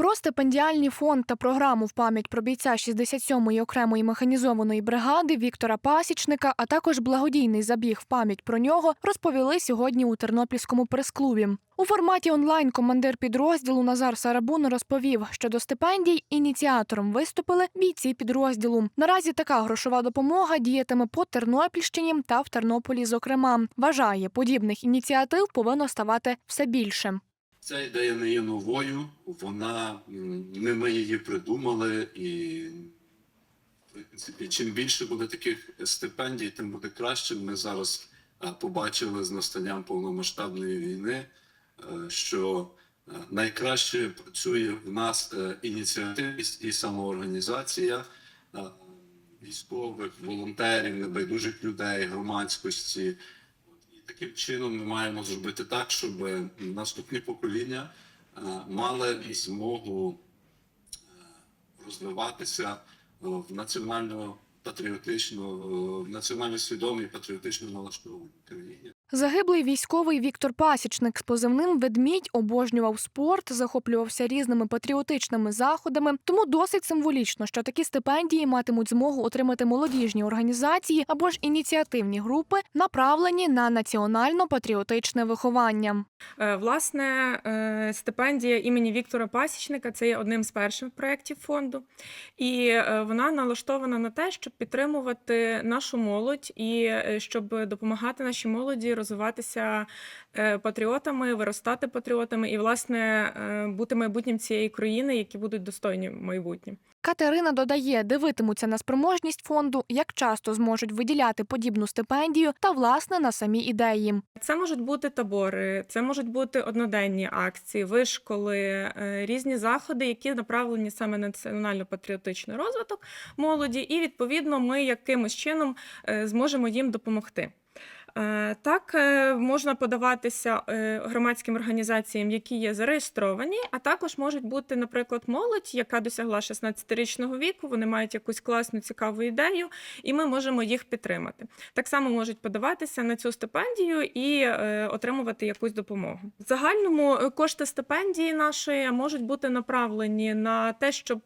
Про стипендіальний фонд та програму в пам'ять про бійця 67-ї окремої механізованої бригади Віктора Пасічника, а також благодійний забіг в пам'ять про нього розповіли сьогодні у Тернопільському прес-клубі. У форматі онлайн командир підрозділу Назар Сарабун розповів, що до стипендій ініціатором виступили бійці підрозділу. Наразі така грошова допомога діятиме по Тернопільщині та в Тернополі. Зокрема, вважає, подібних ініціатив повинно ставати все більше. Ця ідея не є новою, вона не ми її придумали, і чим більше буде таких стипендій, тим буде краще. Ми зараз е, побачили з настанням повномасштабної війни, е, що е, найкраще працює в нас ініціативність і самоорганізація військових, волонтерів, небайдужих людей, громадськості. Таким чином ми маємо зробити так, щоб наступні покоління е, мали змогу е, розвиватися е, в національно патріотично, в національно свідомій патріотично налаштованій країні. Загиблий військовий Віктор Пасічник з позивним ведмідь обожнював спорт, захоплювався різними патріотичними заходами. Тому досить символічно, що такі стипендії матимуть змогу отримати молодіжні організації або ж ініціативні групи, направлені на національно-патріотичне виховання. Е, Власне, е, стипендія імені Віктора Пасічника це є одним з перших проєктів фонду, і е, вона налаштована на те, щоб підтримувати нашу молодь і щоб допомагати нашій молоді розвиватися е, патріотами, виростати патріотами і, власне, е, бути майбутнім цієї країни, які будуть достойні майбутнім. Катерина додає, дивитимуться на спроможність фонду, як часто зможуть виділяти подібну стипендію та власне на самі ідеї. Це можуть бути табори, це можуть бути одноденні акції, вишколи, е, різні заходи, які направлені саме на національно-патріотичний розвиток молоді, і відповідно ми якимось чином зможемо їм допомогти. Е, Так, е, можна подаватися е, громадським організаціям, які є зареєстровані, а також можуть бути, наприклад, молодь, яка досягла 16-річного віку, вони мають якусь класну цікаву ідею, і ми можемо їх підтримати. Так само можуть подаватися на цю стипендію і отримувати якусь допомогу. В загальному кошти стипендії нашої можуть бути направлені на те, щоб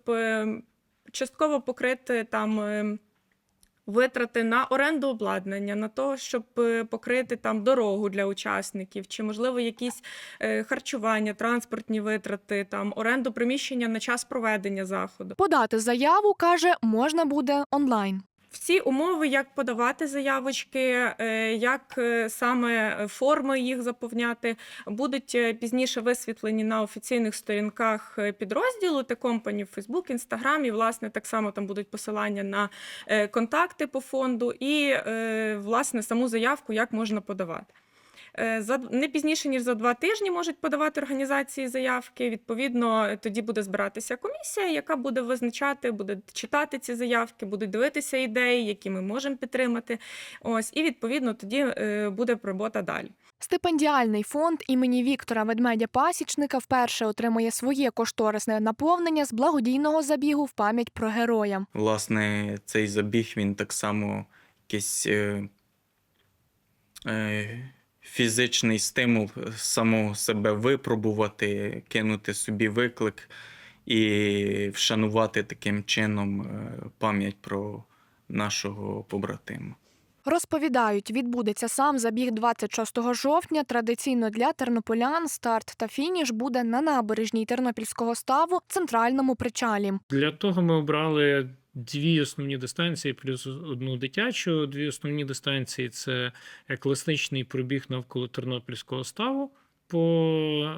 частково покрити там. Витрати на оренду обладнання, на того, щоб е, покрити там дорогу для учасників, чи можливо якісь е, харчування, транспортні витрати, там оренду приміщення на час проведення заходу. Подати заяву каже, можна буде онлайн. Всі умови, як подавати заявочки, е, як е, саме форми їх заповняти, будуть е, пізніше висвітлені на офіційних сторінках підрозділу та компанії в Facebook, Instagram. І, власне, так само там будуть посилання на контакти по фонду і власне саму заявку, як можна подавати. Е, За не пізніше ніж за два тижні можуть подавати організації заявки. Відповідно, тоді буде збиратися комісія, яка буде визначати, буде читати ці заявки, буде дивитися ідеї, які ми можемо підтримати. Ось і відповідно тоді е, буде робота далі. Стипендіальний фонд імені Віктора Ведмедя Пасічника вперше отримує своє кошторисне наповнення з благодійного забігу в пам'ять про героя. Власне, цей забіг він так само якийсь е, е, фізичний стимул самого себе випробувати, кинути собі виклик і вшанувати таким чином е, пам'ять про нашого побратима. Розповідають, відбудеться сам забіг 26 жовтня. Традиційно для тернополян старт та фініш буде на набережній Тернопільського ставу центральному причалі. Для того ми обрали дві основні дистанції, плюс одну дитячу. Дві основні дистанції це класичний пробіг навколо Тернопільського ставу. По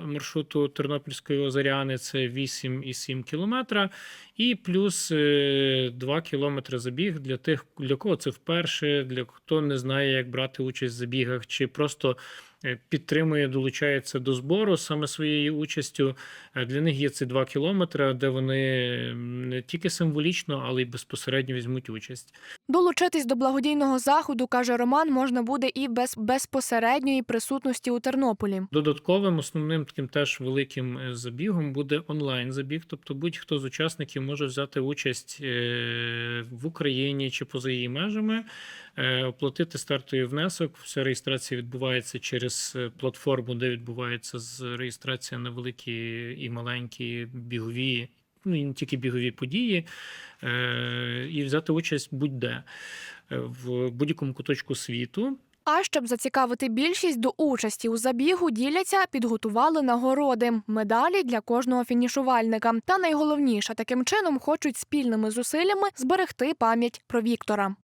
маршруту Тернопільської озеряни це 8,7 кілометра, і плюс е, 2 кілометри забіг для тих, для кого це вперше, для хто не знає, як брати участь в забігах, чи просто е, підтримує, долучається до збору саме своєю участю. Е, Для них є ці 2 кілометри, де вони не тільки символічно, але й безпосередньо візьмуть участь. Долучитись до благодійного заходу, каже Роман, можна буде і без безпосередньої присутності у Тернополі. Додатковим основним таким теж великим е, забігом буде онлайн-забіг. Тобто будь-хто з учасників може взяти участь е, в Україні чи поза її межами е, оплатити стартовий внесок. Вся реєстрація відбувається через е, платформу, де відбувається з реєстрація на великі і маленькі бігові, ну не тільки бігові події, е, і взяти участь будь-де е, в будь-якому куточку світу. А щоб зацікавити більшість до участі у забігу, діляться, підготували нагороди, медалі для кожного фінішувальника. Та найголовніше, таким чином хочуть спільними зусиллями зберегти пам'ять про Віктора.